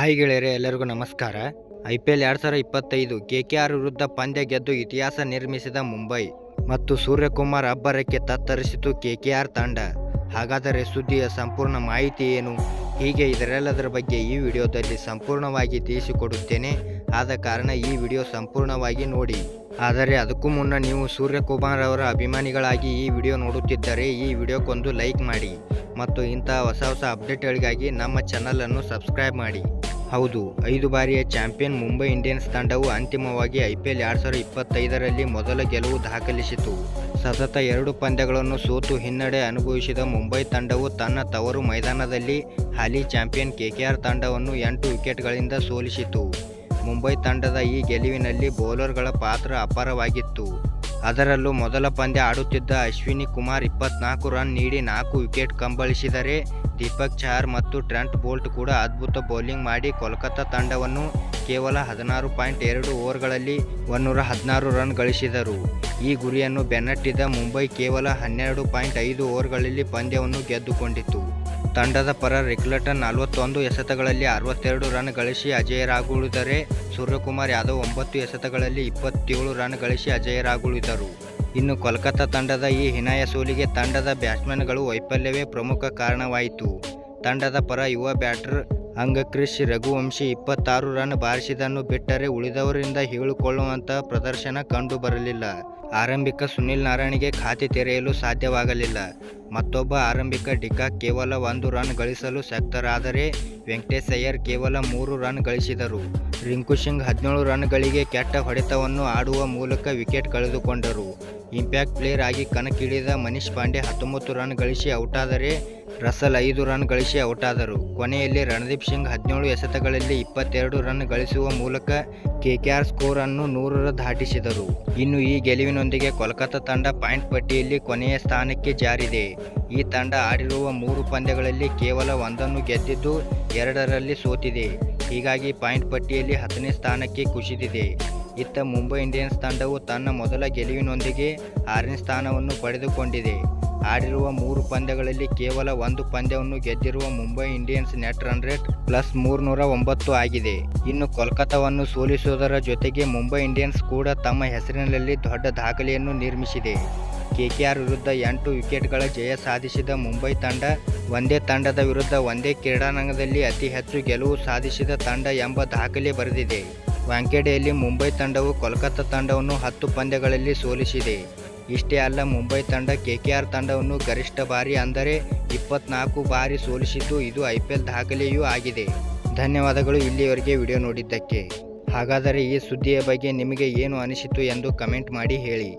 Hi ಗೆಳೆಯರೆ, ಎಲ್ಲರಿಗೂ ನಮಸ್ಕಾರ. ಐ ಪಿ ಎಲ್ ಎರಡು ಸಾವಿರ ಇಪ್ಪತ್ತೈದು ಕೆ ಕೆ ಆರ್ ವಿರುದ್ಧ ಪಂದ್ಯ ಗೆದ್ದು ಇತಿಹಾಸ ನಿರ್ಮಿಸಿದ ಮುಂಬೈ ಮತ್ತು ಸೂರ್ಯಕುಮಾರ್ ಅಬ್ಬರಕ್ಕೆ ತತ್ತರಿಸಿತು ಕೆ ಕೆ ಆರ್ ತಂಡ. ಹಾಗಾದರೆ ಸುದ್ದಿಯ ಸಂಪೂರ್ಣ ಮಾಹಿತಿ ಏನು? ಹೀಗೆ ಇದರೆಲ್ಲದರ ಬಗ್ಗೆ ಈ ವಿಡಿಯೋದಲ್ಲಿ ಸಂಪೂರ್ಣವಾಗಿ ತಿಳಿಸಿಕೊಡುತ್ತೇನೆ. ಆದ ಕಾರಣ ಈ ವಿಡಿಯೋ ಸಂಪೂರ್ಣವಾಗಿ ನೋಡಿ. ಆದರೆ ಅದಕ್ಕೂ ಮುನ್ನ ನೀವು ಸೂರ್ಯಕುಮಾರ್ ಅವರ ಅಭಿಮಾನಿಗಳಾಗಿ ಈ ವಿಡಿಯೋ ನೋಡುತ್ತಿದ್ದರೆ ಈ ವಿಡಿಯೋಕ್ಕೊಂದು ಲೈಕ್ ಮಾಡಿ ಮತ್ತು ಇಂತಹ ಹೊಸ ಹೊಸ ಅಪ್ಡೇಟ್ಗಳಿಗಾಗಿ ನಮ್ಮ ಚಾನಲನ್ನು ಸಬ್ಸ್ಕ್ರೈಬ್ ಮಾಡಿ. ಹೌದು, ಐದು ಬಾರಿಯ ಚಾಂಪಿಯನ್ ಮುಂಬೈ ಇಂಡಿಯನ್ಸ್ ತಂಡವು ಅಂತಿಮವಾಗಿ ಐ ಪಿ ಎಲ್ ಎರಡು ಸಾವಿರದ ಇಪ್ಪತ್ತೈದರಲ್ಲಿ ಮೊದಲ ಗೆಲುವು ದಾಖಲಿಸಿತು. ಸತತ ಎರಡು ಪಂದ್ಯಗಳನ್ನು ಸೋತು ಹಿನ್ನಡೆ ಅನುಭವಿಸಿದ ಮುಂಬೈ ತಂಡವು ತನ್ನ ತವರು ಮೈದಾನದಲ್ಲಿ ಹಾಲಿ ಚಾಂಪಿಯನ್ ಕೆಕೆಆರ್ ತಂಡವನ್ನು ಎಂಟು ವಿಕೆಟ್ಗಳಿಂದ ಸೋಲಿಸಿತು. ಮುಂಬೈ ತಂಡದ ಈ ಗೆಲುವಿನಲ್ಲಿ ಬೌಲರ್ಗಳ ಪಾತ್ರ ಅಪಾರವಾಗಿತ್ತು. ಅದರಲ್ಲೂ ಮೊದಲ ಪಂದ್ಯ ಆಡುತ್ತಿದ್ದ ಅಶ್ವಿನಿ ಕುಮಾರ್ ಇಪ್ಪತ್ನಾಲ್ಕು ರನ್ ನೀಡಿ ನಾಲ್ಕು ವಿಕೆಟ್ ಕಂಬಳಿಸಿದರೆ. ದೀಪಕ್ ಚಹಾರ್ ಮತ್ತು ಟ್ರೆಂಟ್ ಬೋಲ್ಟ್ ಕೂಡ ಅದ್ಭುತ ಬೌಲಿಂಗ್ ಮಾಡಿ ಕೋಲ್ಕತ್ತಾ ತಂಡವನ್ನು ಕೇವಲ ಹದಿನಾರು ಪಾಯಿಂಟ್ ಎರಡು ಓವರ್ಗಳಲ್ಲಿ ಒನ್ನೂರ ಹದಿನಾರು ರನ್ ಗಳಿಸಿದರು. ಈ ಗುರಿಯನ್ನು ಬೆನ್ನಟ್ಟಿದ ಮುಂಬೈ ಕೇವಲ ಹನ್ನೆರಡು ಪಾಯಿಂಟ್ ಐದು ಓವರ್ಗಳಲ್ಲಿ ಪಂದ್ಯವನ್ನು ಗೆದ್ದುಕೊಂಡಿತು ತಂಡದ ಪರ ರಿಕ್ಲಟನ್ ನಲವತ್ತೊಂದು ಎಸೆತಗಳಲ್ಲಿ ಅರವತ್ತೆರಡು ರನ್ ಗಳಿಸಿ ಅಜೇಯರಾಗುಳಿದರೆ ಸೂರ್ಯಕುಮಾರ್ ಯಾದವ್ ಒಂಬತ್ತು ಎಸೆತಗಳಲ್ಲಿ ಇಪ್ಪತ್ತೇಳು ರನ್ ಗಳಿಸಿ ಅಜೇಯರಾಗುಳಿದರು. ಇನ್ನು ಕೋಲ್ಕತ್ತಾ ತಂಡದ ಈ ಹಿನಾಯ ಸೋಲಿಗೆ ತಂಡದ ಬ್ಯಾಟ್ಸ್ಮನ್ಗಳು ವೈಫಲ್ಯವೇ ಪ್ರಮುಖ ಕಾರಣವಾಯಿತು. ತಂಡದ ಪರ ಯುವ ಬ್ಯಾಟರ್ ಅಂಗಕ್ರಿಶ್ ರಘುವಂಶಿ ಇಪ್ಪತ್ತಾರು ರನ್ ಬಾರಿಸಿದನ್ನು ಬಿಟ್ಟರೆ ಉಳಿದವರಿಂದ ಹೇಳಿಕೊಳ್ಳುವಂತಹ ಪ್ರದರ್ಶನ ಕಂಡು ಬರಲಿಲ್ಲ. ಆರಂಭಿಕ ಸುನಿಲ್ ನಾರಾಯಣಿಗೆ ಖಾತೆ ತೆರೆಯಲು ಸಾಧ್ಯವಾಗಲಿಲ್ಲ. ಮತ್ತೊಬ್ಬ ಆರಂಭಿಕ ಡಿಕಾ ಕೇವಲ ಒಂದು ರನ್ ಗಳಿಸಲು ಶಕ್ತರಾದರೆ ವೆಂಕಟೇಶಯ್ಯರ್ ಕೇವಲ ಮೂರು ರನ್ ಗಳಿಸಿದರು. ರಿಂಕು ಸಿಂಗ್ ಹದಿನೇಳು ರನ್ಗಳಿಗೆ ಕೆಟ್ಟ ಹೊಡೆತವನ್ನು ಆಡುವ ಮೂಲಕ ವಿಕೆಟ್ ಕಳೆದುಕೊಂಡರು. ಇಂಪ್ಯಾಕ್ಟ್ ಪ್ಲೇಯರ್ ಆಗಿ ಕಣಕ್ಕಿಳಿದ ಮನೀಶ್ ಪಾಂಡೆ ಹತ್ತೊಂಬತ್ತು ರನ್ ಗಳಿಸಿ ಔಟಾದರೆ ರಸಲ್ ಐದು ರನ್ ಗಳಿಸಿ ಔಟಾದರು. ಕೊನೆಯಲ್ಲಿ ರಣದೀಪ್ ಸಿಂಗ್ ಹದಿನೇಳು ಎಸೆತಗಳಲ್ಲಿ ಇಪ್ಪತ್ತೆರಡು ರನ್ ಗಳಿಸುವ ಮೂಲಕ ಕೆಕೆಆರ್ ಸ್ಕೋರ್ ಅನ್ನು ನೂರರ ದಾಟಿಸಿದರು. ಇನ್ನು ಈ ಗೆಲುವಿನೊಂದಿಗೆ ಕೋಲ್ಕತ್ತಾ ತಂಡ ಪಾಯಿಂಟ್ ಪಟ್ಟಿಯಲ್ಲಿ ಕೊನೆಯ ಸ್ಥಾನಕ್ಕೆ ಜಾರಿದೆ. ಈ ತಂಡ ಆಡಿರುವ ಮೂರು ಪಂದ್ಯಗಳಲ್ಲಿ ಕೇವಲ ಒಂದನ್ನು ಗೆದ್ದಿದ್ದು ಎರಡರಲ್ಲಿ ಸೋತಿದೆ. ಹೀಗಾಗಿ ಪಾಯಿಂಟ್ ಪಟ್ಟಿಯಲ್ಲಿ ಹತ್ತನೇ ಸ್ಥಾನಕ್ಕೆ ಕುಸಿದಿದೆ. ಇತ್ತ ಮುಂಬೈ ಇಂಡಿಯನ್ಸ್ ತಂಡವು ತನ್ನ ಮೊದಲ ಗೆಲುವಿನೊಂದಿಗೆ ಆರನೇ ಸ್ಥಾನವನ್ನು ಪಡೆದುಕೊಂಡಿದೆ. ಆಡಿರುವ ಮೂರು ಪಂದ್ಯಗಳಲ್ಲಿ ಕೇವಲ ಒಂದು ಪಂದ್ಯವನ್ನು ಗೆದ್ದಿರುವ Mumbai Indians net run rate plus ಮೂರ್ನೂರ ಒಂಬತ್ತು ಆಗಿದೆ. ಇನ್ನು ಕೋಲ್ಕತ್ತಾವನ್ನು ಸೋಲಿಸುವುದರ ಜೊತೆಗೆ ಮುಂಬೈ ಇಂಡಿಯನ್ಸ್ ಕೂಡ ತಮ್ಮ ಹೆಸರಿನಲ್ಲಿ ದೊಡ್ಡ ದಾಖಲೆಯನ್ನು ನಿರ್ಮಿಸಿದೆ. ಕೆಕೆಆರ್ ವಿರುದ್ಧ ಎಂಟು ವಿಕೆಟ್ಗಳ ಜಯ ಸಾಧಿಸಿದ ಮುಂಬೈ ತಂಡ ಒಂದೇ ತಂಡದ ವಿರುದ್ಧ ಒಂದೇ ಕ್ರೀಡಾಂಗಣದಲ್ಲಿ ಅತಿ ಹೆಚ್ಚು ಗೆಲುವು ಸಾಧಿಸಿದ ತಂಡ ಎಂಬ ದಾಖಲೆ ಬರೆದಿದೆ. ವಾಂಖೇಡೆಯಲ್ಲಿ ಮುಂಬೈ ತಂಡವು ಕೋಲ್ಕತ್ತಾ ತಂಡವನ್ನು ಹತ್ತು ಪಂದ್ಯಗಳಲ್ಲಿ ಸೋಲಿಸಿದೆ. ಇಷ್ಟೇ ಅಲ್ಲ, ಮುಂಬೈ ತಂಡ ಕೆಕೆಆರ್ ತಂಡವನ್ನು ಗರಿಷ್ಠ ಬಾರಿ ಅಂದರೆ ಇಪ್ಪತ್ನಾಲ್ಕು ಬಾರಿ ಸೋಲಿಸಿದ್ದು ಇದು ಐ ಪಿ ಎಲ್ ದಾಖಲೆಯೂ ಆಗಿದೆ. ಧನ್ಯವಾದಗಳು ಇಲ್ಲಿಯವರೆಗೆ ವಿಡಿಯೋ ನೋಡಿದ್ದಕ್ಕೆ. ಹಾಗಾದರೆ ಈ ಸುದ್ದಿಯ ಬಗ್ಗೆ ನಿಮಗೆ ಏನು ಅನಿಸಿತು ಎಂದು ಕಮೆಂಟ್ ಮಾಡಿ ಹೇಳಿ.